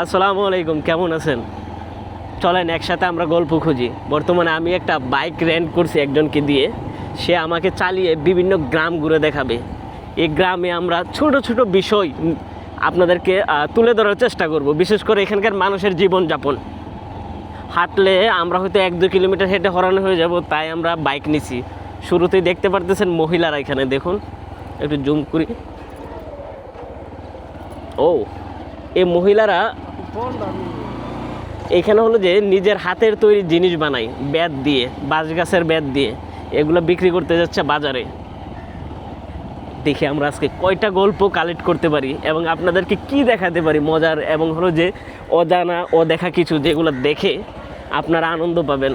আসসালামু আলাইকুম, কেমন আছেন? চলেন, একসাথে আমরা গল্প খুঁজি। বর্তমানে আমি একটা বাইক রেন্ট করছি একজনকে দিয়ে। সে আমাকে চালিয়ে বিভিন্ন গ্রাম ঘুরে দেখাবে। এই গ্রামে আমরা ছোট ছোট বিষয় আপনাদেরকে তুলে ধরার চেষ্টা করব, বিশেষ করে এখানকার মানুষের জীবনযাপন। হাঁটলে আমরা হয়তো এক দু কিলোমিটার হেঁটে হরানো হয়ে যাব, তাই আমরা বাইক নিছি। শুরুতেই দেখতে পারতেছেন মহিলারা এখানে, দেখুন। একটু জুম করি। ও, এই মহিলারা এখানে হলো যে নিজের হাতের তৈরি জিনিস বানাই ব্যাত দিয়ে বাঁশ গাছের ব্যাত দিয়ে, এগুলো বিক্রি করতে যাচ্ছে বাজারে। দেখে আমরা আজকে কয়টা গল্প কালেক্ট করতে পারি এবং আপনাদেরকে কি দেখাতে পারি মজার এবং হলো যে অজানা ও দেখা কিছু যেগুলো দেখে আপনারা আনন্দ পাবেন।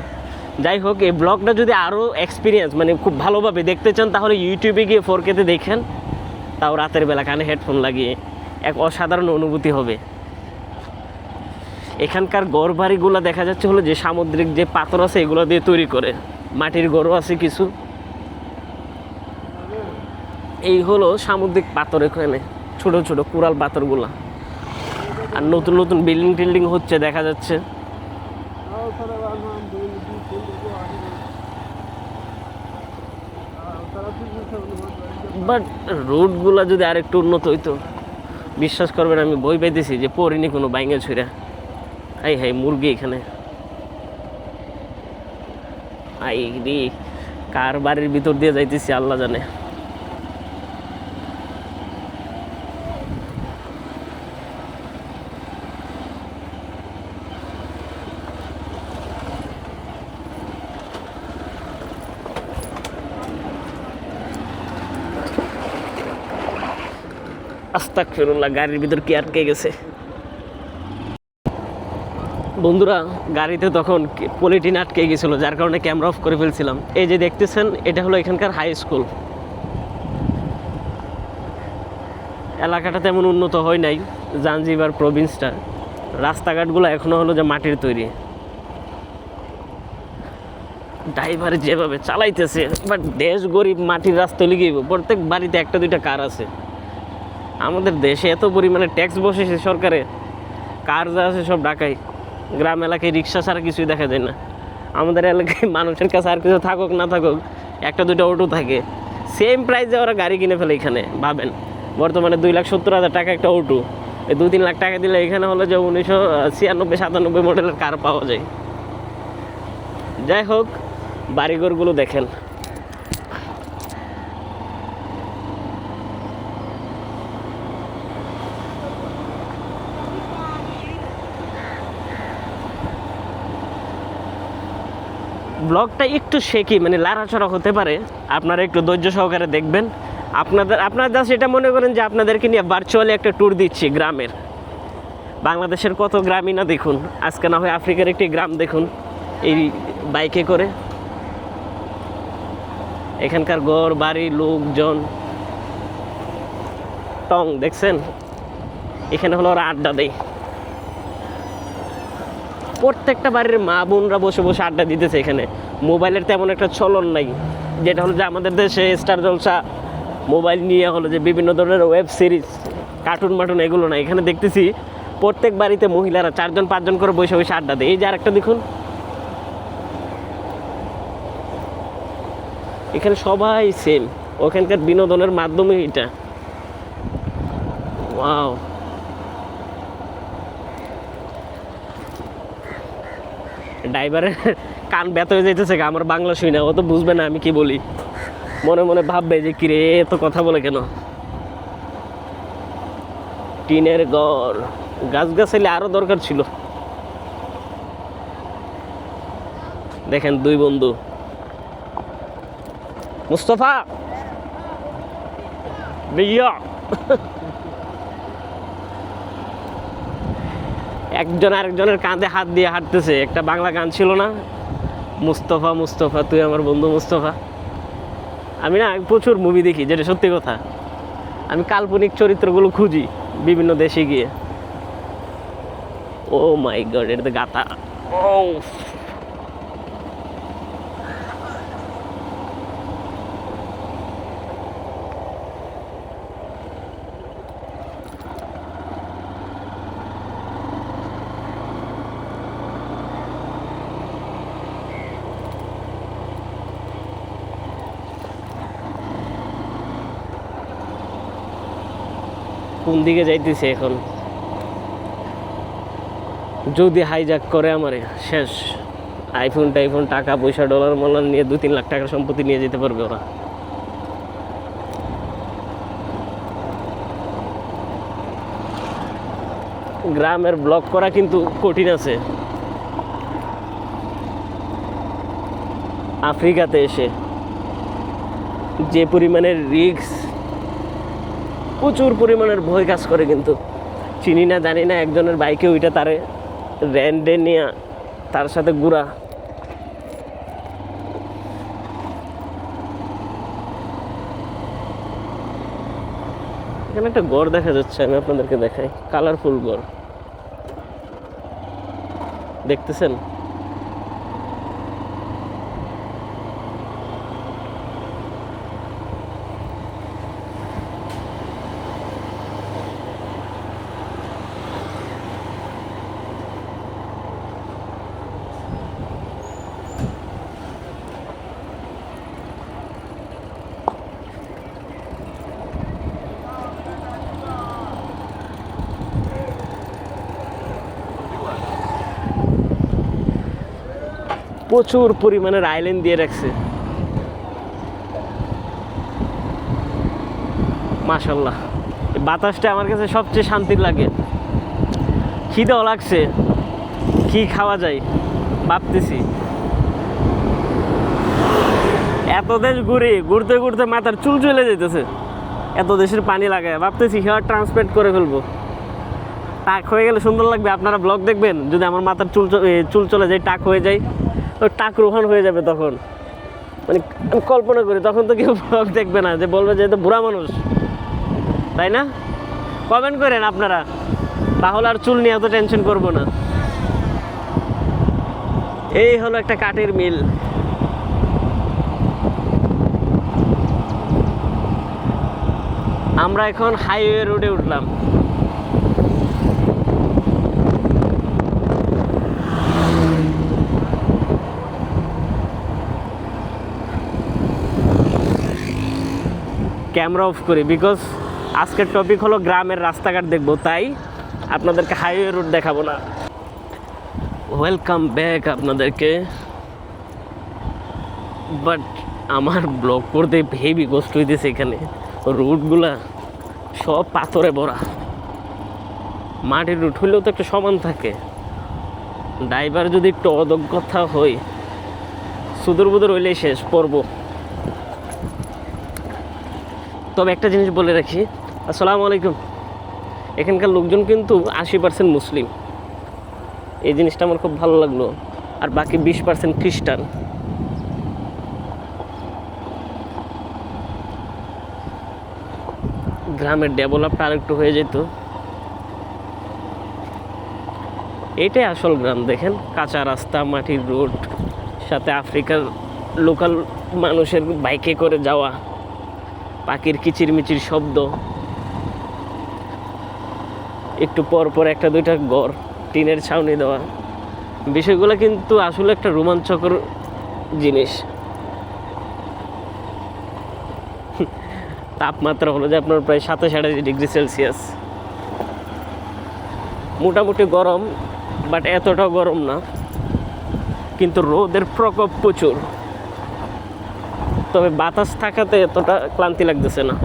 যাই হোক, এই ব্লগটা যদি আরও এক্সপিরিয়েন্স মানে খুব ভালোভাবে দেখতে চান, তাহলে ইউটিউবে গিয়ে ফোরকেতে দেখেন। তাও রাতের বেলা কানে হেডফোন লাগিয়ে, এক অসাধারণ অনুভূতি হবে। এখানকার গড় বাড়িগুলো দেখা যাচ্ছে হলো যে সামুদ্রিক যে পাথর আছে এগুলো দিয়ে তৈরি করে। মাটির গড়ও আছে কিছু। এই হলো সামুদ্রিক পাথর এখানে, ছোট ছোট কুড়াল পাথরগুলো। আর নতুন নতুন বিল্ডিং টিল্ডিং হচ্ছে, দেখা যাচ্ছে। বাট রোডগুলো যদি আরেকটু উন্নত হইতো, বিশ্বাস করবেন আমি বই পাইতেছি যে পড়িনি কোনো বাইঙে ছুঁড়া হাই মুরগি এখানে। আই কার বাড়ির ভিতর দিয়ে যাইতেছি, আল্লাহ জানে। আস্তাক ফেরুল্লাহ গাড়ির ভিতর কি আটকে গেছে? বন্ধুরা, গাড়িতে তখন পলিটিন আটকে গেছিল, যার কারণে ক্যামেরা অফ করে ফেলছিলাম। এই যে দেখতেছেন, এটা হলো এখানকার হাই স্কুল এলাকাটা তেমন উন্নত হয় নাই, জাঞ্জিবার প্রভিন্সটা রাস্তাঘাটগুলো এখনও হলো যে মাটির তৈরি। ড্রাইভার যেভাবে চালাইতেছে বাট দেশ গরিব, মাটির রাস্তা লিগে প্রত্যেক বাড়িতে একটা, দুইটা কার আছে। আমাদের দেশে এত পরিমাণে ট্যাক্স বসেছে সরকারে। কার যা আছে সব ঢাকায়। গ্রাম এলাকায় রিক্সা ছাড়া কিছুই দেখা যায় না। আমাদের এলাকায় মানুষের কাছে আর কিছু থাকুক, না থাকুক, একটা দুটো অটো থাকে। সেম প্রাইসে ওরা গাড়ি কিনে ফেলে এখানে, ভাবেন। বর্তমানে দুই লাখ সত্তর হাজার টাকা একটা অটো এই দু তিন লাখ টাকা দিলে এখানে হলো যে উনিশশো ছিয়ানব্বই, সাতানব্বই মডেলের কার পাওয়া যায়। যাই হোক, বাড়িঘরগুলো দেখেন। ব্লগটা একটু শেকি মানে লাড়াচড়া হতে পারে। আপনারা একটু ধৈর্য সহকারে দেখবেন। আপনাদের, আপনারা জাস্ট এটা মনে করেন যে আপনাদেরকে নিয়ে ভার্চুয়ালি একটা ট্যুর দিচ্ছি গ্রামের। বাংলাদেশের কত গ্রামই না দেখুন। আজকে না হয় আফ্রিকার একটি গ্রাম দেখুন, এই বাইকে করে। এখানকার ঘর, বাড়ি, লোকজন। টং, দেখছেন? এখানে হলো ওরা আড্ডা দেয়। প্রত্যেকটা বাড়ির মা বোনরা বসে বসে আড্ডা দিতেছে এখানে। মোবাইলের তেমন একটা চলন নাই। যেটা হলো যে আমাদের দেশে স্টার জলসা মোবাইল নিয়ে হলো যে বিভিন্ন ধরনের ওয়েব সিরিজ কার্টুন মাটুন এগুলো না এখানে দেখতেছি প্রত্যেক বাড়িতে মহিলারা চারজন, পাঁচজন করে বসে বসে আড্ডা দেয়। এই যে আরেকটা দেখুন। এখানে সবাই সেম ওখানকার বিনোদনের মাধ্যমে এটা ওয়াও ড্রাইভারের কান ব্যথা হয়ে যাইতেছে গা, আমার বাংলা শুই না ও তো বুঝবে না আমি কি বলি। মনে মনে ভাববে যে কিরে এত কথা বলে কেন? টিনের ঘর গাছ গাছালি আরও দরকার ছিল। দেখেন দুই বন্ধু। মুস্তফা ভাইয়া একজন আরেকজনের কাঁধে হাত দিয়ে হাঁটতেছে। একটা বাংলা গান ছিল না? মুস্তফা মুস্তফা, তুই আমার বন্ধু মুস্তফা। আমি না প্রচুর মুভি দেখি, যেটা সত্যি কথা। আমি কাল্পনিক চরিত্রগুলো খুঁজি বিভিন্ন দেশে গিয়ে। ও মাই গড এটা গাথা ও কোন দিকে যাইতেছে এখন? যদি হাইজাক করে আমারে, শেষ। আইফোন টাইফোন টাকা পয়সা ডলার মলার নিয়ে দু তিন লাখ টাকার সম্পত্তি নিয়ে যেতে পারবে ওরা। গ্রামের ব্লক করা কিন্তু কঠিন আছে। আফ্রিকাতে এসে যে পরিমাণের রিক্স প্রচুর পরিমাণের ভয় কাজ করে কিন্তু। চিনি না, জানি না, একজনের বাইকে ওইটা তারে র্যান্ডে নিয়ে তার সাথে ঘুরা। এখানে একটা গড় দেখা যাচ্ছে, আমি আপনাদেরকে দেখাই। কালারফুল গড়। দেখতেছেন? প্রচুর পরিমাণের আইল্যান্ড দিয়ে রাখছে। মাশাল্লাহ বাতাসটা আমার কাছে সবচেয়ে শান্তির লাগে। খিদেও লাগছে। কি খাওয়া যায়? ভাবতেছি। এত দেশ ঘুরে, ঘুরতে ঘুরতে মাথার চুল চলে যেতেছে এত দেশের পানি লাগায়। ভাবতেছি হেয়ার ট্রান্সপ্লেন্ট করে ফেলব। টাক হয়ে গেলে সুন্দর লাগবে। আপনারা ব্লগ দেখবেন। যদি আমার মাথার চুল চুল চলে যায়, টাক হয়ে যায়। টাক রোহান হয়ে যাবে তখন। মানে কল্পনা করি, তখন তো কেউ ব্লগ দেখবে না, যে বলবে যে বুড়া মানুষ। তাই না? কমেন্ট করেন আপনারা। তাহলে আর চুল নিয়ে এত টেনশন করব না। এই হলো একটা কাঠের মিল। আমরা এখন হাইওয়ে রোডে উঠলাম। ক্যামেরা অফ করি বিকজ আজকের টপিক হলো গ্রামের রাস্তাঘাট দেখব, তাই আপনাদেরকে হাইওয়ে রুট দেখাবো না। ওয়েলকাম ব্যাক আপনাদেরকে। বাট আমার ব্লগ করতে হেভি কষ্ট হইতেছে এখানে। রুটগুলা সব পাথরে ভরা। মাটির রুট হইলেও তো একটা সমান থাকে। ড্রাইভার যদি একটু অদক্ষতা হয় সুদূর বুদুর হইলেই শেষ পর্ব তবে একটা জিনিস বলে রাখি, আসসালামু আলাইকুম। এখানকার লোকজন কিন্তু আশি পার্সেন্ট মুসলিম। এই জিনিসটা আমার খুব ভালো লাগল, আর বাকি বিশ পার্সেন্ট খ্রিস্টান। গ্রামের ডেভেলপটা আরেকটু হয়ে যেত। এটাই আসল গ্রাম, দেখেন। কাঁচা রাস্তা, মাটির রোড, সাথে আফ্রিকার লোকাল মানুষের বাইকে করে যাওয়া। পাখির কিচিরমিচির শব্দ। একটু পর পর একটা দুইটা ঘর টিনের ছাউনি দেওয়া। বিষয়গুলো কিন্তু আসলে একটা রোমাঞ্চকর জিনিস। তাপমাত্রা হলো যে আপনার প্রায় সাতাশ আঠাশ ডিগ্রি সেলসিয়াস। মোটামুটি গরম, বাট এতটাও গরম না। কিন্তু রোদের প্রকোপ প্রচুর। তবে বাতাস থাকাতে এতটা ক্লান্তি লাগতেছে না।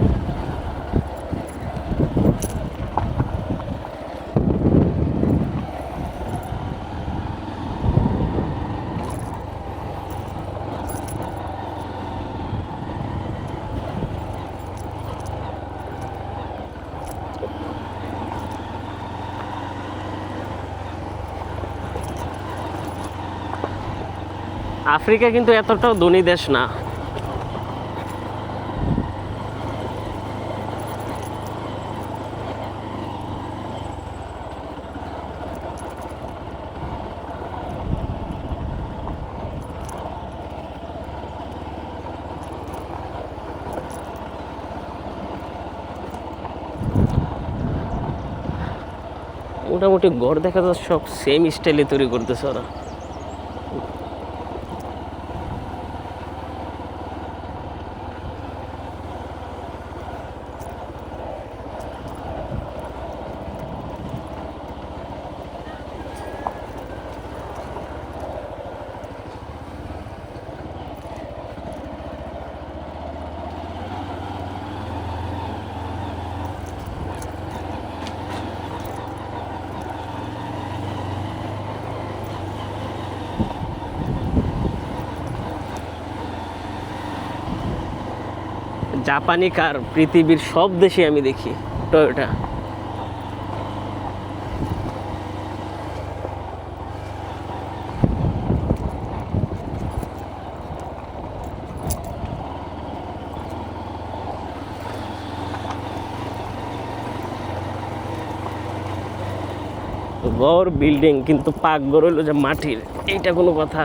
আফ্রিকা কিন্তু এতটাও ধনী দেশ না। মোটামুটি ঘর দেখা যাচ্ছে সব সেম স্টাইলে তৈরি করতেছে ওরা। জাপানি কার পৃথিবীর সব দেশে আমি দেখি টয়োটা ঘর বিল্ডিং কিন্তু পাকঘর হইল যে মাটির, এইটা কোনো কথা।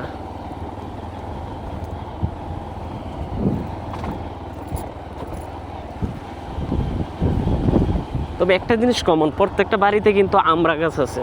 তবে একটা জিনিস কমন প্রত্যেকটা বাড়িতে কিন্তু আমরা গাছ আছে।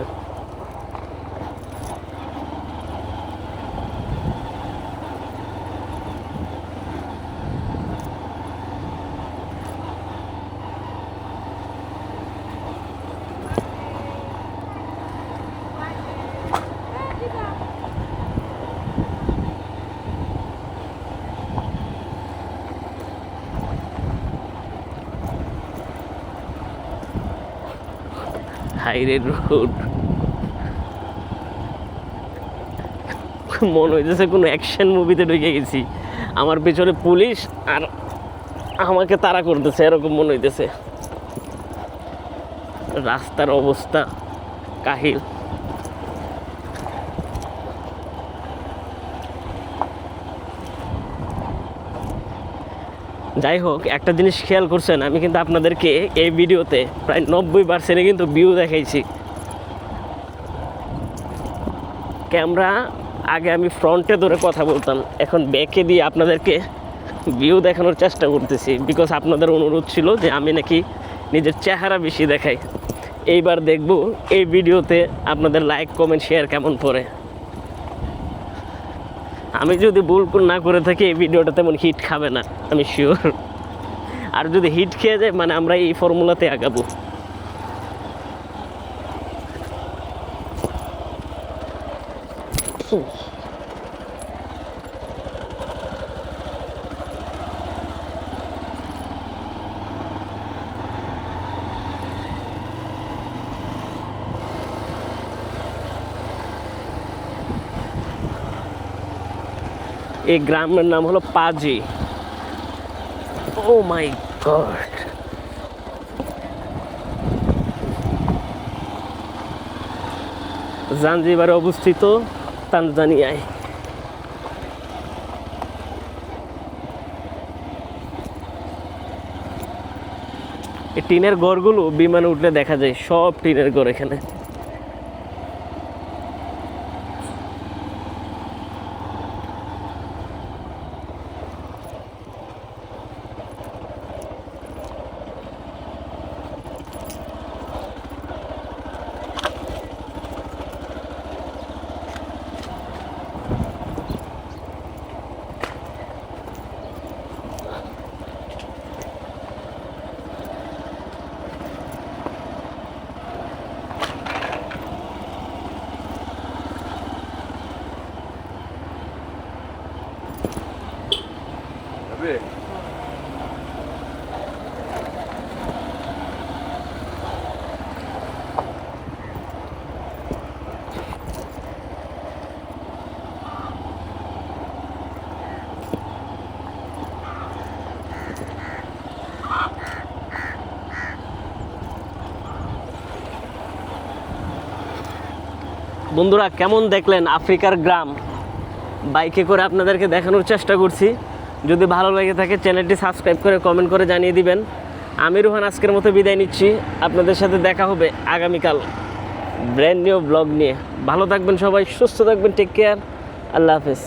হাইরে রোড। মনে হইতেছে কোনো অ্যাকশন মুভিতে ঢুকে গেছি। আমার পেছনে পুলিশ আর আমাকে তাড়া করতেছে, এরকম মনে হইতেছে। রাস্তার অবস্থা কাহিল। যাই হোক, একটা জিনিস খেয়াল করছেন, আমি কিন্তু আপনাদেরকে এই ভিডিওতে প্রায় নব্বই পার্সেন্টে কিন্তু ভিউ দেখাইছি। ক্যামেরা, আগে আমি ফ্রন্টে ধরে কথা বলতাম, এখন ব্যাকে দিয়ে আপনাদেরকে ভিউ দেখানোর চেষ্টা করতেছি বিকজ আপনাদের অনুরোধ ছিল যে আমি নাকি নিজের চেহারা বেশি দেখাই। এইবার দেখব এই ভিডিওতে আপনাদের লাইক কমেন্ট শেয়ার কেমন পড়ে। আমি যদি ভুল না করে থাকি, এই ভিডিওটা তেমন হিট খাবে না, আমি শিওর আর যদি হিট খেয়ে যায় মানে আমরা এই ফর্মুলাতে আগাবো। এই গ্রামের নাম হলো পাজি। ও মাই গড জাঞ্জিবারে অবস্থিত তানজানিয়ায়। এই টিনের ঘরগুলো বিমানে উঠলে দেখা যায় সব টিনের ঘর এখানে। বন্ধুরা, কেমন দেখলেন আফ্রিকার গ্রাম? বাইকে করে আপনাদেরকে দেখানোর চেষ্টা করছি। যদি ভালো লেগে থাকে, চ্যানেলটি সাবস্ক্রাইব করে কমেন্ট করে জানিয়ে দিবেন। আমি রোহান, আজকের মতো বিদায় নিচ্ছি। আপনাদের সাথে দেখা হবে আগামীকাল ব্র্যান্ড নিউ ব্লগ নিয়ে। ভালো থাকবেন সবাই, সুস্থ থাকবেন, টেক কেয়ার। আল্লাহ হাফেজ।